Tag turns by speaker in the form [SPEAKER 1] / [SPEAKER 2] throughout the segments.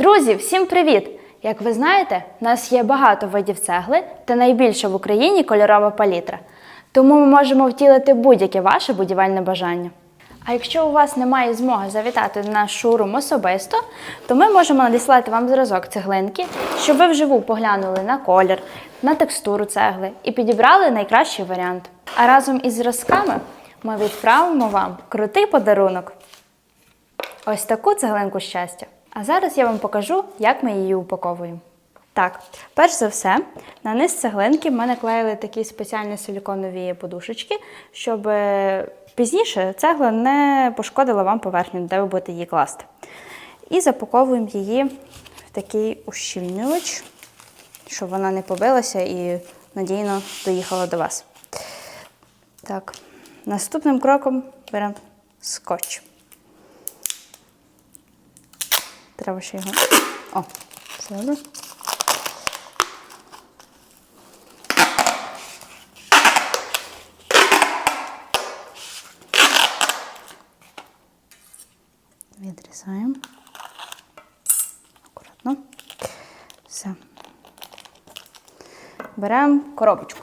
[SPEAKER 1] Друзі, всім привіт! Як ви знаєте, в нас є багато видів цегли та найбільша в Україні кольорова палітра. Тому ми можемо втілити будь-яке ваше будівельне бажання. А якщо у вас немає змоги завітати на наш шоурум особисто, то ми можемо надіслати вам зразок цеглинки, щоб ви вживу поглянули на колір, на текстуру цегли і підібрали найкращий варіант. А разом із зразками ми відправимо вам крутий подарунок. Ось таку цеглинку щастя. А зараз я вам покажу, як ми її упаковуємо. Так, перш за все, на низ цеглинки ми наклеїли такі спеціальні силіконові подушечки, щоб е, пізніше цегла не пошкодила вам поверхню, де ви будете її класти. І запаковуємо її в такий ущільнювач, щоб вона не побилася і надійно доїхала до вас. Так, наступним кроком беремо скотч. Треба ще його. О, все добре. Відрізаємо. Акуратно. Все. Беремо коробочку.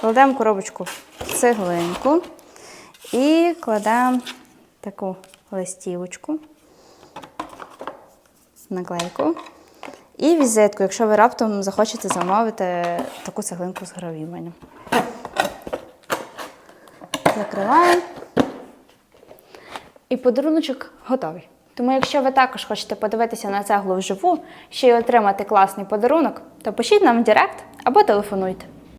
[SPEAKER 1] Кладемо коробочку в цеглинку і кладемо таку листівочку, наклейку і візитку, якщо ви раптом захочете замовити таку цеглинку з гравіюванням. Закриваємо. І подаруночок готовий. Тому, якщо ви також хочете подивитися на цеглу вживу, ще й отримати класний подарунок, то пишіть нам в Директ або телефонуйте.